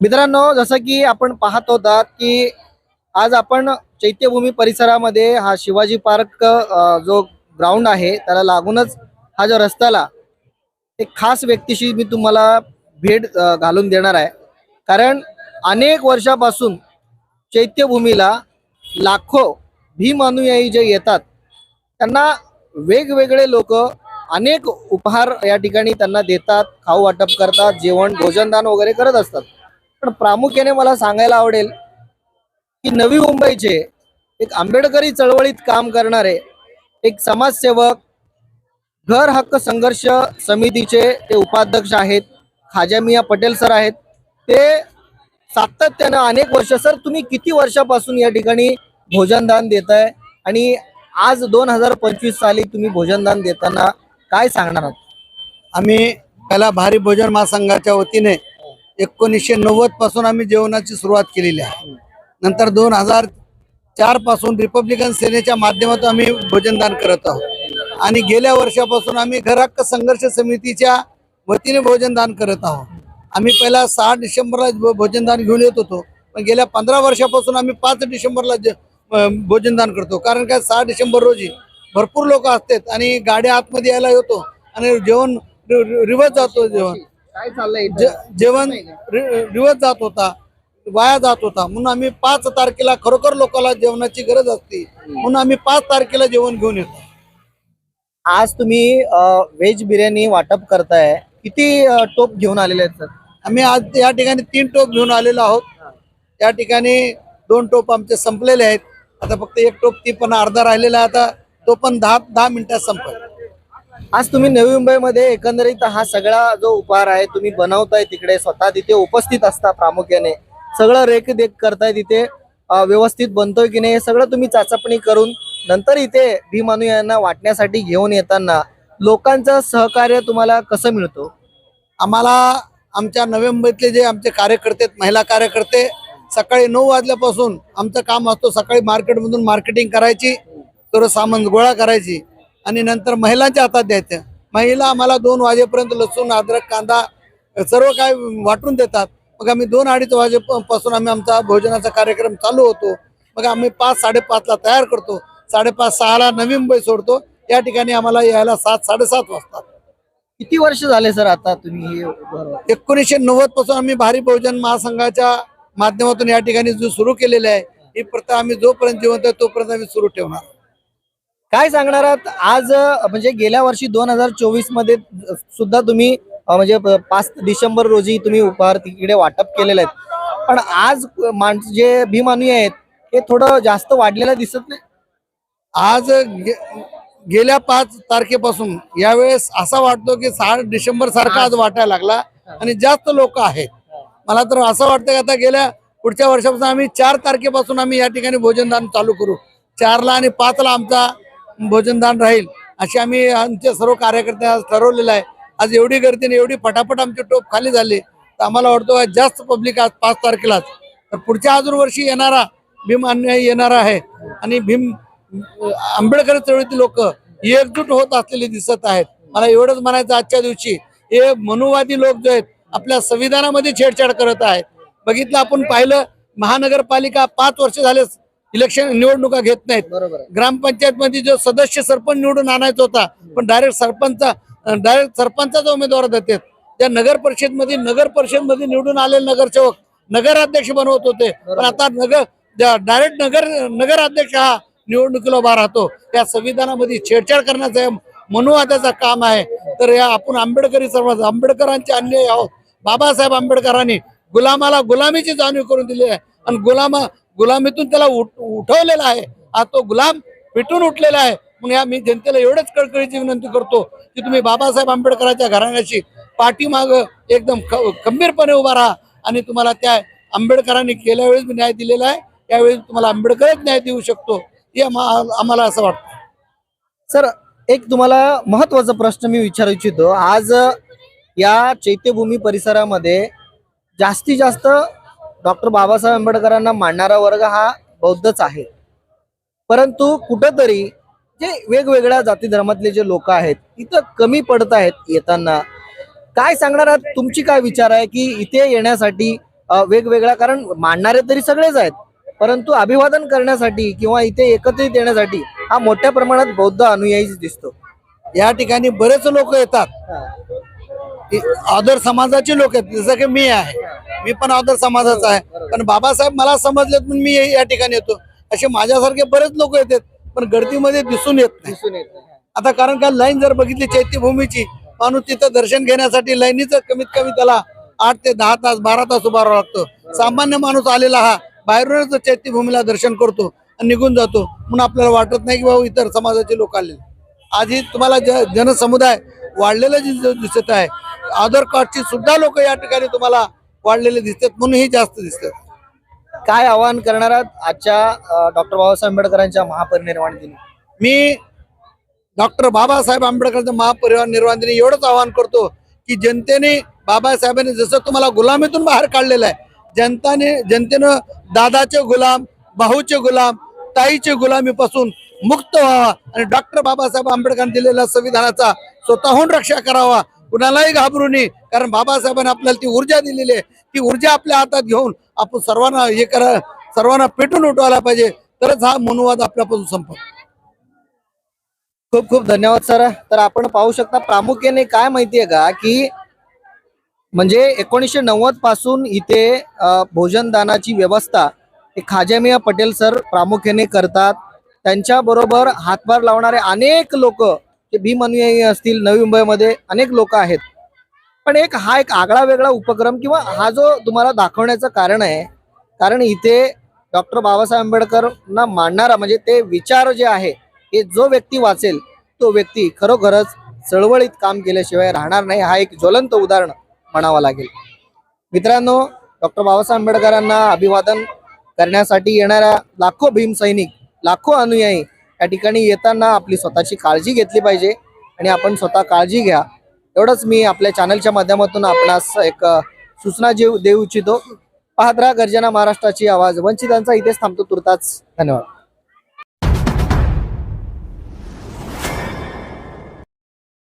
मित्रांनो जसं की आपण पाहत होतात की आज आपण चैत्यभूमी परिसरामध्ये हा शिवाजी पार्क जो ग्राउंड आहे त्याला लागूनच हा जो रस्त्याला एक खास व्यक्तीशी मी तुम्हाला भेट घालून देणार आहे. कारण अनेक वर्षापासून चैत्यभूमीला लाखो भीम अनुयायी जे येतात त्यांना वेगवेगळे लोक अनेक उपहार या ठिकाणी त्यांना देतात खाऊ वाटप करतात जेवण भोजनदान वगैरे करत असतात. पण प्रामुख्याने मला सांगायला आवडेल की नवी मुंबईचे एक आंबेडकरी चळवळीत काम करणारे एक समाजसेवक घर हक्क संघर्ष समितीचे ते उपाध्यक्ष आहेत खाजामिया पटेल सर आहेत. ते सातत्यानं अनेक वर्ष सर तुम्ही किती वर्षापासून या ठिकाणी भोजनदान देत आहे आणि आज दोन हजार पंचवीस साली तुम्ही भोजनदान देताना काय सांगणार आहात? आम्ही पहिला भारी भोजन महासंघाच्या वतीने एकोणीसशे नव्वदपासून आम्ही जेवणाची सुरुवात केलेली आहे. नंतर दोन हजार चारपासून रिपब्लिकन सेनेच्या माध्यमातून आम्ही भोजनदान करत आहोत. आणि गेल्या वर्षापासून आम्ही घर हक्क संघर्ष समितीच्या वतीने भोजनदान करत आहोत. आम्ही पहिला सहा डिसेंबरला भोजनदान घेऊन येत होतो. पण गेल्या पंधरा वर्षापासून आम्ही पाच डिसेंबरला भोजनदान करतो. कारण काय सहा डिसेंबर रोजी भरपूर लोक असतात आणि गाड्या आतमध्ये यायला येतो आणि जेवण रिवर्स जातो जेवण. काय चाललंय? जे- जेवण रि- रिवर्स जात होता वाया जात होता. म्हणून आम्ही पाच तारखेला खरोखर लोकांना जेवणाची गरज असते. म्हणून आम्ही पाच तारखेला जेवण घेऊन येतो. आज तुम्ही व्हेज बिर्याणी वाटप करताय. किती अ, टोप घेऊन आलेले आहेत सर? आम्ही आज या ठिकाणी तीन टोप घेऊन आलेलो आहोत. या ठिकाणी दोन टोप आमचे संपलेले आहेत. आता फक्त एक टोप ती पण अर्धा राहिलेला आहे. आता तो पण दहा दहा मिनिटात संपल. आज तुम्ही नवी मुंबईमध्ये एकंदरीत हा सगळा जो उपहार आहे तुम्ही बनवताय तिकडे स्वतः तिथे उपस्थित असता प्रामुख्याने. सगळं रेखदेख करताय तिथे व्यवस्थित बनतोय की नाही हे सगळं तुम्ही चाचपणी करून नंतर इथे भीमानुयांना वाटण्यासाठी घेऊन येताना लोकांचं सहकार्य तुम्हाला कसं मिळतो? आम्हाला आमच्या नवी मुंबईतले जे आमचे कार्यकर्ते महिला कार्यकर्ते सकाळी नऊ वाजल्यापासून आमचं काम असतो सकाळी मार्केटमधून मार्केटिंग करायची सर्व सामान गोळा करायची. आणि नंतर महिलांच्या हातात द्यायचं. महिला आम्हाला दोन वाजेपर्यंत लसूण अद्रक कांदा सर्व काय वाटून देतात. मग आम्ही दोन अडीच वाजेपासून आम्ही आमचा भोजनाचा कार्यक्रम चालू होतो. मग आम्ही पाच साडेपाचला तयार करतो. साडेपाच सहाला नवी मुंबई सोडतो. या ठिकाणी आम्हाला यायला सात साडेसात वाजतात. किती वर्ष झाले सर आता तुम्ही एकोणीसशे नव्वदपासून आम्ही भारी बहुजन महासंघाच्या माध्यमातून या ठिकाणी जो सुरू केलेले आहे ही प्रथा आम्ही जोपर्यंत जिवंत आहे तोपर्यंत आम्ही सुरू ठेवणार. काय सांगणार आहात? आज म्हणजे गेल्या वर्षी दोन हजार चोवीसमध्ये सुद्धा तुम्ही म्हणजे पाच डिसेंबर रोजी तुम्ही उपहार तिकडे वाटप केलेले आहेत. पण आज माणसं जे भीमानुय आहेत हे थोडं जास्त वाढलेलं दिसत नाही? आज गे- गेल्या पाच तारखेपासून यावेळेस असा वाटतो की सहा डिसेंबर सारखा आज वाटायला लागला आणि जास्त लोक आहेत. मला तर असं वाटतं की आता गेल्या पुढच्या वर्षापासून आम्ही चार तारखेपासून आम्ही या ठिकाणी भोजनदान चालू करू. चारला आणि पाचला आमचा भोजनदान राहील अशी आम्ही आमचे सर्व कार्यकर्त्यांना आज ठरवलेलं आहे. आज एवढी गर्दी आणि एवढी फटाफट आमचे टोप खाली झाले तर आम्हाला वाटतो जास्त पब्लिक आज पाच तारखेलाच. तर पुढच्या अजून वर्षी येणारा भीम अन्याय येणारा आहे आणि भीम आंबेडकर चळवळीतील लोक एकजूट होत असलेले दिसत आहेत. मला एवढंच म्हणायचं आजच्या दिवशी हे मनुवादी लोक जे आहेत आपल्या संविधानामध्ये छेडछाड करत आहेत. बघितलं आपण पाहिलं महानगरपालिका पाच वर्ष झाले इलेक्शन निवडणुका घेत नाहीत. ग्रामपंचायत मध्ये जो सदस्य सरपंच निवडून आणायचा होता पण डायरेक्ट सरपंच डायरेक्ट सरपंचाचा उमेदवार देतात त्या नगर परिषदमध्ये नगर परिषदमध्ये निवडून आलेले नगरसेवक नगराध्यक्ष बनवत होते. पण आता नगर डायरेक्ट नगर नगराध्यक्ष हा निवडणुकीला उभा राहतो. या संविधानामध्ये छेडछाड करण्याचं मनुवादाचं काम आहे. तर या आपण आंबेडकरी सर्व आंबेडकरांचे अन्याय आहोत. बाबासाहेब आंबेडकरांनी गुलामाला गुलामीची जाणीव करून दिली आहे. आणि गुलामा गुलामीतून त्याला उठ उठवलेला आहे. आज तो गुलाम पिटून उठलेला आहे. म्हणून या मी जनतेला एवढंच कळकळीची विनंती करतो की तुम्ही बाबासाहेब आंबेडकरांच्या घराण्याशी पाठीमाग एकदम खंबीरपणे उभा राहा आणि तुम्हाला त्या आंबेडकरांनी गेल्या वेळेस न्याय दिलेला आहे. त्यावेळी तुम्हाला आंबेडकरच न्याय देऊ शकतो. हे आम्हाला असं वाटतं. सर एक तुम्हाला महत्त्वाचा प्रश्न मी विचारू इच्छितो. आज या चैत्यभूमी परिसरामध्ये जास्तीत जास्त डॉक्टर बाबासाहेब आंबेडकरांना मानणारा वर्ग हा बौद्धच आहे. परंतु कुठंतरी जे वेगवेगळ्या जाती धर्मातले जे लोक आहेत तिथं कमी पडत आहेत येताना. काय सांगणार आहात? तुमची काय विचार आहे की इथे येण्यासाठी वेगवेगळ्या कारण मांडणारे तरी सगळेच आहेत. परंतु अभिवादन करण्यासाठी किंवा इथे एकत्रित येण्यासाठी हा मोठ्या प्रमाणात बौद्ध अनुयायी दिसतो. या ठिकाणी बरेच लोक येतात. आदर समाजाचे लोक आहेत जसं की मी आहे. मी पण आदर समाजाचा आहे. पण बाबासाहेब मला समजलेत म्हणून मी या ठिकाणी येतो. असे माझ्यासारखे बरेच लोक येतात पण गर्दीमध्ये दिसून येत नाही. आता कारण का लाईन जर बघितली चैत्यभूमीची माणूस तिथं दर्शन घेण्यासाठी लाईनीच कमीत कमी त्याला आठ ते दहा तास बारा तास उभा राहावं लागतो. सामान्य माणूस आलेला हा बाहेरूनच चैत्यभूमीला दर्शन करतो आणि निघून जातो. म्हणून आपल्याला वाटत नाही की बाबा इतर समाजाचे लोक आलेले. आजही तुम्हाला ज जनसमुदाय वाढलेलं दिसत आहे. आधार कार्डची सुद्धा लोक या ठिकाणी तुम्हाला वाढलेले दिसतात म्हणूनही जास्त दिसतात. काय आवाहन करणार आहात आजच्या डॉक्टर बाबासाहेब आंबेडकरांच्या महापरिनिर्वाण दिनी? मी डॉक्टर बाबासाहेब आंबेडकरांच्या महापरिवार निर्वाण दिनी एवढंच आवाहन करतो की जनतेने बाबासाहेबांनी जसं तुम्हाला गुलामीतून बाहेर काढलेलं आहे जनताने जनतेनं दादाचे गुलाम भाऊचे गुलाम ताईचे गुलामीपासून मुक्त व्हावा आणि डॉक्टर बाबासाहेब आंबेडकरांनी दिलेल्या संविधानाचा स्वतःहून रक्षा करावा कुणालाही घाबरू नये. कारण बाबासाहेबांनी आपल्याला ती ऊर्जा दिलेली आहे. ती ऊर्जा आपल्या हातात घेऊन आपण सर्वांना हे करा सर्वांना पेटून उठवायला पाहिजे. तरच हा मनुवाद आपल्यापासून संपतो. खूप खूप धन्यवाद सर. तर आपण पाहू शकता प्रामुख्याने काय माहितीये का की म्हणजे एकोणीसशे नव्वदपासून इथे भोजनदानाची व्यवस्था हे खाजामिया पटेल सर प्रामुख्याने करतात. त्यांच्या बरोबर हातभार लावणारे अनेक लोक जे भीम अनुयायी असतील नवी मुंबईमध्ये अनेक लोक आहेत. पण एक हा एक आगळा वेगळा उपक्रम किंवा हा जो तुम्हाला दाखवण्याचं कारण आहे कारण इथे डॉक्टर बाबासाहेब आंबेडकरना मांडणारा म्हणजे ते विचार जे आहे हे जो व्यक्ती वाचेल तो व्यक्ती खरोखरच चळवळीत काम केल्याशिवाय राहणार नाही हा एक ज्वलंत उदाहरण म्हणावं लागेल. मित्रांनो डॉक्टर बाबासाहेब आंबेडकरांना अभिवादन करण्यासाठी येणाऱ्या लाखो भीम सैनिक लाखो अनुयायी या ठिकाणी येताना आपली स्वतःची काळजी घेतली पाहिजे आणि आपण स्वतः काळजी घ्या. एवढंच मी आपल्या चॅनलच्या माध्यमातून आपणास एक सूचना देऊ इच्छितो. पाहत राहा गर्जना महाराष्ट्राची आवाज. वंचितांचा इथेच थांबतो. तुर्ताच धन्यवाद.